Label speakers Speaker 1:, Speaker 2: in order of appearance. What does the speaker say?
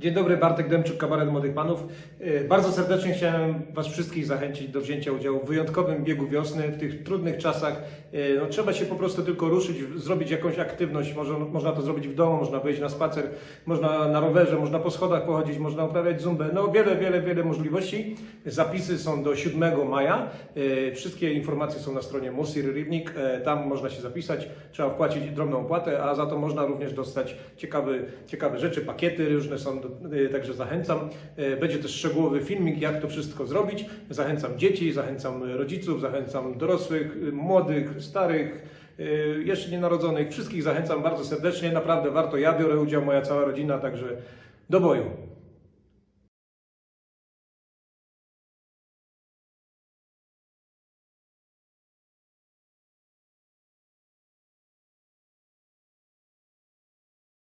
Speaker 1: Dzień dobry, Bartek Demczuk, Kabaret Młodych Panów. E, Bardzo serdecznie chciałem Was wszystkich zachęcić do wzięcia udziału w wyjątkowym biegu wiosny w tych trudnych czasach. E, No, trzeba się po prostu tylko ruszyć, zrobić jakąś aktywność. Może, można to zrobić w domu, można wyjść na spacer, można na rowerze, można po schodach pochodzić, można uprawiać zumbę. No wiele, wiele, wiele możliwości. Zapisy są do 7 maja. E, Wszystkie informacje są na stronie Musir Rybnik. Tam można się zapisać. Trzeba wpłacić drobną opłatę, a za to można również dostać ciekawe, ciekawe rzeczy, pakiety różne są, e, także zachęcam. E, Będzie też szczegółowy filmik, jak to wszystko zrobić. Zachęcam dzieci, zachęcam rodziców, zachęcam dorosłych, e, młodych, starych, jeszcze nienarodzonych. Wszystkich zachęcam bardzo serdecznie. Naprawdę warto. Ja biorę udział, moja cała rodzina, także do boju.